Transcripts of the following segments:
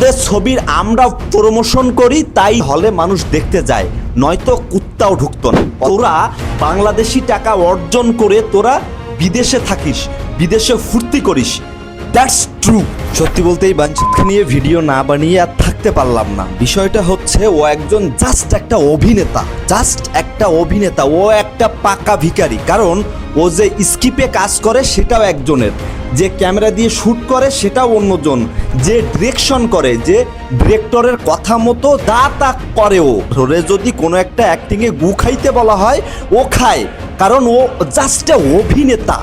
তোদের ছবির আমরা প্রমোশন করি, তাই হলে মানুষ দেখতে যায়। নয়তো কুত্তাও ঢুকতো না। তোরা বাংলাদেশি টাকা অর্জন করে তোরা বিদেশে থাকিস, বিদেশে ফুর্তি করিস। দ্যাটস ট্রু সত্যি বলতে এই বাঞ্ছিতকে নিয়ে ভিডিও না বানিয়ে আর থাকতে পারলাম না। বিষয়টা হচ্ছে, ও একজন জাস্ট একটা অভিনেতা। জাস্ট একটা অভিনেতা। ও একটা পাকা ভিকারি কারণ, ও যে স্কিপে কাজ করে সেটাও একজনের। যে ক্যামেরা দিয়ে শ্যুট করে সেটাও অন্যজন। যে ডিরেকশন করে, যে ডিরেক্টরের কথা মতো দা তা করে ও। ধরে যদি কোনো একটা অ্যাক্টিংয়ে গু খাইতে বলা হয়, ও খায়। কারণ ও জাস্ট অভিনেতা।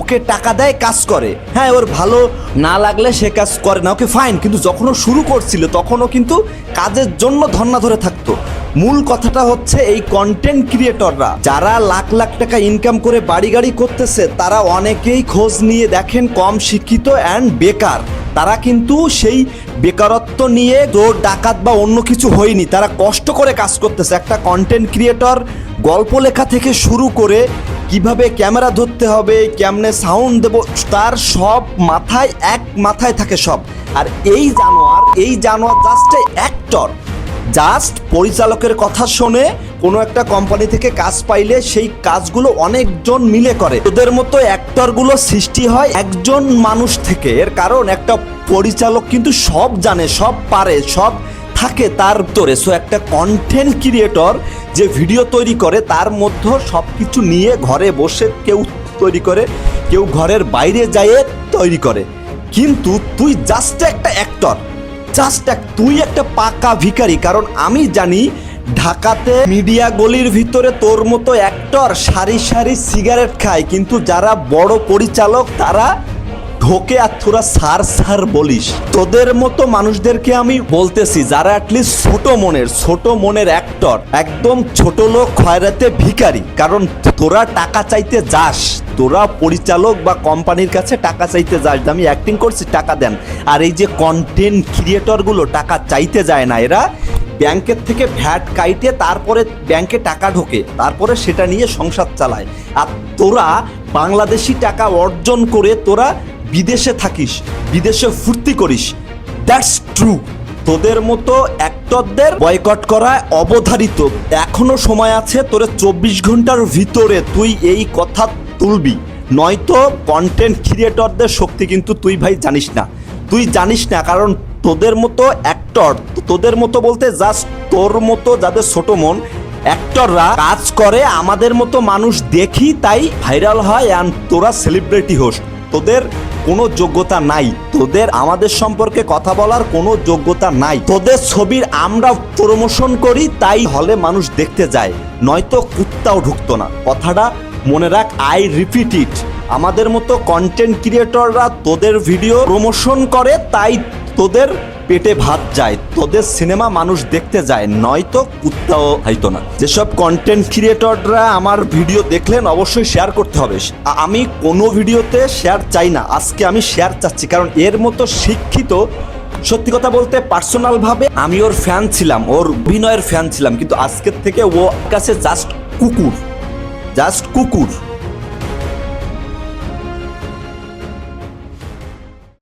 ওকে টাকা দেয়, কাজ করে। হ্যাঁ ওর ভালো না লাগলে সে কাজ করে না, ওকে ফাইন কিন্তু যখন ও শুরু করছিল তখনও কিন্তু কাজের জন্য ধর্না ধরে থাকতো। মূল কথাটা হচ্ছে এই কন্টেন্ট ক্রিয়েটররা যারা লাখ লাখ টাকা ইনকাম করে বাড়ি গাড়ি করতেছে, তারা অনেকেই খোঁজ নিয়ে দেখেন কম শিক্ষিত অ্যান্ড বেকার। তারা কিন্তু সেই বেকারত্ব নিয়ে তোর ডাকাত বা অন্য কিছু হয়নি, তারা কষ্ট করে কাজ করতেছে। একটা কন্টেন্ট ক্রিয়েটর গল্প লেখা থেকে শুরু করে কীভাবে ক্যামেরা ধরতে হবে, কেমনে সাউন্ড দেব, তার সব মাথায়, এক মাথায় থাকে সব। আর এই জানোয়ার এই জানোয়ার জাস্ট অ্যাক্টর জাস্ট পরিচালকের কথা শুনে কোনো একটা কোম্পানি থেকে কাজ পাইলে সেই কাজগুলো অনেকজন মিলে করে। ওদের মতো অ্যাক্টরগুলো সৃষ্টি হয় একজন মানুষ থেকে। এর কারণ একটা পরিচালক কিন্তু সব জানে, সব পারে, সব থাকে তার তোরে সো একটা কন্টেন্ট ক্রিয়েটর যে ভিডিও তৈরি করে, তার মধ্যে সব কিছু নিয়ে ঘরে বসে কেউ তৈরি করে, কেউ ঘরের বাইরে যায় তৈরি করে। কিন্তু তুই জাস্ট একটা অ্যাক্টর জাস্ট এক, তুই একটা পাকা ভিখারি। কারণ আমি জানি ঢাকাতে মিডিয়া গলির ভিতরে তোর মতো অ্যাক্টর সারি সারি সিগারেট খায়। কিন্তু যারা বড় পরিচালক, তারা ঢোকে আর তোরা সার সার বলিস। তোদের মতো মানুষদেরকে আমি বলতেছি যারা অ্যাটলিস্ট ছোট মনের ছোট মনের অ্যাক্টর একদম ছোট লোক খয়রাতে ভিখারি। কারণ তোরা টাকা চাইতে যাস, তোরা পরিচালক বা কোম্পানির কাছে টাকা চাইতে যাস, আমি অ্যাক্টিং করছি, টাকা দেন। আর এই যে কন্টেন্ট ক্রিয়েটরগুলো টাকা চাইতে যায় না, এরা ব্যাংকের থেকে ভ্যাট কাইটে তারপরে ব্যাংকে টাকা ঢোকে, তারপরে সেটা নিয়ে সংসার চালায়। আর তোরা বাংলাদেশি টাকা অর্জন করে তোরা বিদেশে থাকিস, বিদেশে ফুর্তি করিস। দ্যাটস ট্রু তোদের মতো অ্যাক্টরদের বয়কট করা অবধারিত। এখনও সময় আছে তোরে চব্বিশ ঘণ্টার ভিতরে তুই এই কথা তুলবি। নয়তো কন্টেন্ট ক্রিয়েটরদের শক্তি কিন্তু তুই ভাই জানিস না। তুই জানিস না, কারণ তোদের মতো অ্যাক্টর তোদের মতো বলতে জাস্ট তোর মতো যাদের ছোট মন অ্যাক্টররা কাজ করে, আমাদের মতো মানুষ দেখি তাই ভাইরাল হয় অ্যান্ড তোরা সেলিব্রিটি হোস। তোদের কোনো যোগ্যতা নাই। তোদের আমাদের সম্পর্কে কথা বলার কোনো যোগ্যতা নাই। তোদের ছবির আমরা প্রমোশন করি, তাই হলে মানুষ দেখতে যায়। নয়তো কুত্তাও ঢুকতো না। কথাটা মনে রাখ, আই রিপিট ইট। আমাদের মতো কন্টেন্ট ক্রিয়েটররা তোদের ভিডিও প্রমোশন করে, তাই তোদের পেটে ভাত যায়, তোদের সিনেমা মানুষ দেখতে যায়, নয়তো কুত্তাও হাইতো না। যেসব কন্টেন্ট ক্রিয়েটররা আমার ভিডিও দেখলেন, অবশ্যই শেয়ার করতে হবে। আমি কোনো ভিডিওতে শেয়ার চাই না, আজকে আমি শেয়ার চাচ্ছি, কারণ এর মতো শিক্ষিত, সত্যি কথা বলতে পার্সোনালভাবে আমি ওর ফ্যান ছিলাম, ওর অভিনয়ের ফ্যান ছিলাম, কিন্তু আজকের থেকে ও কাছে জাস্ট কুকুর জাস্ট কুকুর।